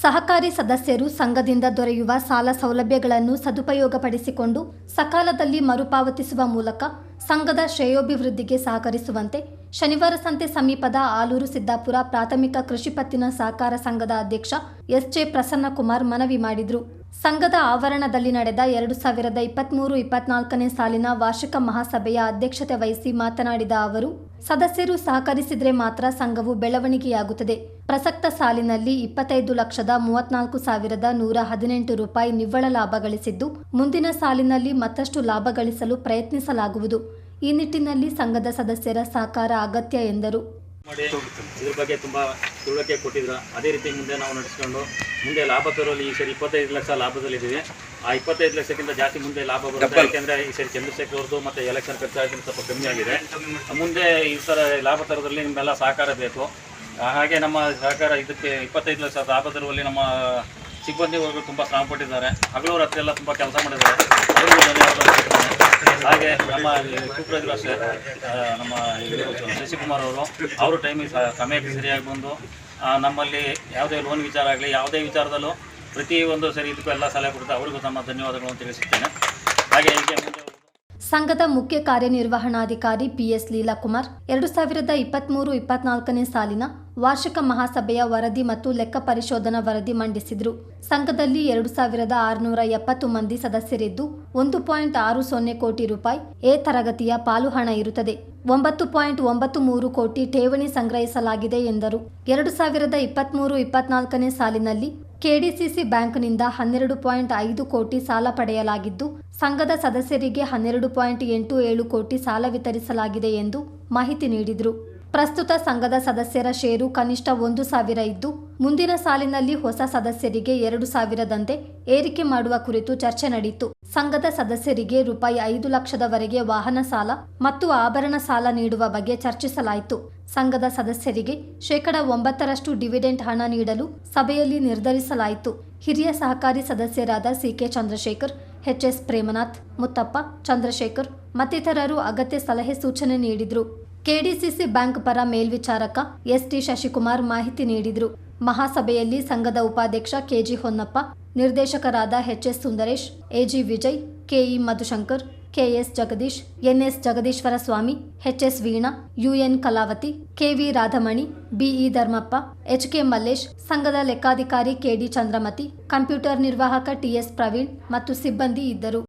ಸಹಕಾರಿ ಸದಸ್ಯರು ಸಂಘದಿಂದ ದೊರೆಯುವ ಸಾಲ ಸೌಲಭ್ಯಗಳನ್ನು ಸದುಪಯೋಗಪಡಿಸಿಕೊಂಡು ಸಕಾಲದಲ್ಲಿ ಮರುಪಾವತಿಸುವ ಮೂಲಕ ಸಂಘದ ಶ್ರೇಯೋಭಿವೃದ್ಧಿಗೆ ಸಹಕರಿಸುವಂತೆ ಶನಿವಾರ ಸಂತೆ ಸಮೀಪದ ಆಲೂರು ಸಿದ್ದಾಪುರ ಪ್ರಾಥಮಿಕ ಕೃಷಿ ಪತ್ತಿನ ಸಹಕಾರ ಸಂಘದ ಅಧ್ಯಕ್ಷ ಎಸ್ಜೆ ಪ್ರಸನ್ನಕುಮಾರ್ ಮನವಿ ಮಾಡಿದರು. ಸಂಘದ ಆವರಣದಲ್ಲಿ ನಡೆದ ಎರಡು ಸಾವಿರದ ಇಪ್ಪತ್ತ್ಮೂರು ಇಪ್ಪತ್ನಾಲ್ಕನೇ ಸಾಲಿನ ವಾರ್ಷಿಕ ಮಹಾಸಭೆಯ ಅಧ್ಯಕ್ಷತೆ ವಹಿಸಿ ಮಾತನಾಡಿದ ಅವರು, ಸದಸ್ಯರು ಸಹಕರಿಸಿದರೆ ಮಾತ್ರ ಸಂಘವು ಬೆಳವಣಿಗೆಯಾಗುತ್ತದೆ. ಪ್ರಸಕ್ತ ಸಾಲಿನಲ್ಲಿ ಇಪ್ಪತ್ತೈದು ಲಕ್ಷದ ಮೂವತ್ನಾಲ್ಕು ಸಾವಿರದ ನೂರ ಹದಿನೆಂಟು ರೂಪಾಯಿ ನಿವ್ವಳ ಲಾಭ ಗಳಿಸಿದ್ದು, ಮುಂದಿನ ಸಾಲಿನಲ್ಲಿ ಮತ್ತಷ್ಟು ಲಾಭ ಗಳಿಸಲು ಪ್ರಯತ್ನಿಸಲಾಗುವುದು. ಈ ನಿಟ್ಟಿನಲ್ಲಿ ಸಂಘದ ಸದಸ್ಯರ ಸಹಕಾರ ಅಗತ್ಯ ಎಂದರು. ತಿಳುವಳಿಕೆ ಕೊಟ್ಟಿದ್ರು. ಅದೇ ರೀತಿ ಮುಂದೆ ನಾವು ನಡೆಸ್ಕೊಂಡು ಮುಂದೆ ಲಾಭ ತರೋಲ್ಲಿ ಈ ಸರಿ ಇಪ್ಪತ್ತೈದು ಲಕ್ಷ ಲಾಭದಲ್ಲಿದ್ದೀವಿ. ಆ ಇಪ್ಪತ್ತೈದು ಲಕ್ಷಕ್ಕಿಂತ ಜಾಸ್ತಿ ಮುಂದೆ ಲಾಭ ಬರುತ್ತೆ. ಯಾಕೆಂದರೆ ಈ ಸರಿ ಚಂದ್ರಶೇಖರ್ ಅವ್ರದ್ದು ಮತ್ತು ಎಲೆಕ್ಷನ್ ಖರ್ಚಾಗಿ ಸ್ವಲ್ಪ ಕಮ್ಮಿ ಆಗಿದೆ. ಮುಂದೆ ಈ ಥರ ಲಾಭ ತರೋದ್ರಲ್ಲಿ ನಿಮ್ಮೆಲ್ಲ ಸಹಕಾರ ಬೇಕು. ಹಾಗೆ ನಮ್ಮ ಸಹಕಾರ ಇದಕ್ಕೆ ಇಪ್ಪತ್ತೈದು ಲಕ್ಷ ಲಾಭ ತರುವಲ್ಲಿ ನಮ್ಮ ಸಿಬ್ಬಂದಿಗಳು ತುಂಬ ಶ್ರಮ ಪಟ್ಟಿದ್ದಾರೆ. ಹಗಲು ಹತ್ರ ಎಲ್ಲ ತುಂಬ ಕೆಲಸ ಮಾಡಿದ್ದಾರೆ. ಅವರಿಗೂ ಧನ್ಯವಾದ. ಹಾಗೆ ನಮ್ಮ ಆ, ನಮ್ಮ ಶಶಿಕುಮಾರ್ ಅವರು ಅವರು ಟೈಮಿಗೆ ಸಮಯಕ್ಕೆ ಸರಿಯಾಗಿ ಬಂದು ನಮ್ಮಲ್ಲಿ ಯಾವುದೇ ಲೋನ್ ವಿಚಾರ ಆಗಲಿ ಯಾವುದೇ ವಿಚಾರದಲ್ಲೂ ಪ್ರತಿಯೊಂದು ಸರಿ ಇದಕ್ಕೂ ಎಲ್ಲ ಸಲಹೆ ಕೊಡ್ತಾರೆ ಅವರಿಗೂ ತಮ್ಮ ಧನ್ಯವಾದಗಳನ್ನು ತಿಳಿಸುತ್ತೇನೆ ಹಾಗೆ ಈಗ ಸಂಘದ ಮುಖ್ಯ ಕಾರ್ಯನಿರ್ವಹಣಾಧಿಕಾರಿ ಪಿಎಸ್ ಲೀಲಾಕುಮಾರ್, ಎರಡು ಸಾವಿರದ ಇಪ್ಪತ್ತ್ಮೂರು ಇಪ್ಪತ್ನಾಲ್ಕನೇ ಸಾಲಿನ ವಾರ್ಷಿಕ ಮಹಾಸಭೆಯ ವರದಿ ಮತ್ತು ಲೆಕ್ಕ ಪರಿಶೋಧನಾ ವರದಿ ಮಂಡಿಸಿದರು. ಸಂಘದಲ್ಲಿ ಎರಡು ಸಾವಿರದ ಆರುನೂರ ಎಪ್ಪತ್ತು ಮಂದಿ ಸದಸ್ಯರಿದ್ದು, ಒಂದು ಪಾಯಿಂಟ್ ಆರು ಸೊನ್ನೆ ಕೋಟಿ ರೂಪಾಯಿ ಎ ತರಗತಿಯ ಪಾಲು ಹಣ ಇರುತ್ತದೆ. ಒಂಬತ್ತು ಪಾಯಿಂಟ್ ಒಂಬತ್ತು ಮೂರು ಕೋಟಿ ಠೇವಣಿ ಸಂಗ್ರಹಿಸಲಾಗಿದೆ ಎಂದರು. ಎರಡು ಸಾವಿರದ ಇಪ್ಪತ್ತ್ಮೂರು ಇಪ್ಪತ್ನಾಲ್ಕನೇ ಸಾಲಿನಲ್ಲಿ ಕೆಡಿಸಿಸಿ ಬ್ಯಾಂಕ್ನಿಂದ ಹನ್ನೆರಡು ಪಾಯಿಂಟ್ ಐದು ಕೋಟಿ ಸಾಲ ಪಡೆಯಲಾಗಿದ್ದು, ಸಂಘದ ಸದಸ್ಯರಿಗೆ ಹನ್ನೆರಡು ಪಾಯಿಂಟ್ ಎಂಟು ಏಳು ಕೋಟಿ ಸಾಲ ವಿತರಿಸಲಾಗಿದೆ ಎಂದು ಮಾಹಿತಿ ನೀಡಿದರು. ಪ್ರಸ್ತುತ ಸಂಘದ ಸದಸ್ಯರ ಷೇರು ಕನಿಷ್ಠ ಒಂದು ಸಾವಿರ ಇದ್ದು ಮುಂದಿನ ಸಾಲಿನಲ್ಲಿ ಹೊಸ ಸದಸ್ಯರಿಗೆ ಎರಡು ಸಾವಿರದಂತೆ ಏರಿಕೆ ಮಾಡುವ ಕುರಿತು ಚರ್ಚೆ ನಡೆಯಿತು ಸಂಘದ ಸದಸ್ಯರಿಗೆ ರೂಪಾಯಿ ಐದು ಲಕ್ಷದವರೆಗೆ ವಾಹನ ಸಾಲ ಮತ್ತು ಆಭರಣ ಸಾಲ ನೀಡುವ ಬಗ್ಗೆ ಚರ್ಚಿಸಲಾಯಿತು. ಸಂಘದ ಸದಸ್ಯರಿಗೆ ಶೇಕಡ ಒಂಬತ್ತರಷ್ಟು ಡಿವಿಡೆಂಟ್ ಹಣ ನೀಡಲು ಸಭೆಯಲ್ಲಿ ನಿರ್ಧರಿಸಲಾಯಿತು. ಹಿರಿಯ ಸಹಕಾರಿ ಸದಸ್ಯರಾದ ಸಿಕೆ ಚಂದ್ರಶೇಖರ್, ಎಚ್ಎಸ್ ಪ್ರೇಮನಾಥ್, ಮುತ್ತಪ್ಪ ಚಂದ್ರಶೇಖರ್ ಮತ್ತಿತರರು ಅಗತ್ಯ ಸಲಹೆ ಸೂಚನೆ ನೀಡಿದರು. ಕೆಡಿಸಿಸಿ ಬ್ಯಾಂಕ್ ಪರ ಮೇಲ್ವಿಚಾರಕ ಎಸ್ಟಿ ಶಶಿಕುಮಾರ್ ಮಾಹಿತಿ ನೀಡಿದರು. ಮಹಾಸಭೆಯಲ್ಲಿ ಸಂಘದ ಉಪಾಧ್ಯಕ್ಷ ಕೆಜಿ ಹೊನ್ನಪ್ಪ, ನಿರ್ದೇಶಕರಾದ HS Sundaresh, AG Vijay, KE Madhushankar, KS Jagadish, NS Jagadishwara Swamy HS Veena, UN Kalavathi, KV Radhamani, BE Dharmappa, HK Mallesh, ಸಂಘದ ಲೆಕ್ಕಾಧಿಕಾರಿ ಕೆಡಿ ಚಂದ್ರಮತಿ, ಕಂಪ್ಯೂಟರ್ ನಿರ್ವಾಹಕ ಟಿಎಸ್ ಪ್ರವೀಣ್ ಮತ್ತು ಸಿಬ್ಬಂದಿ ಇದ್ದರು.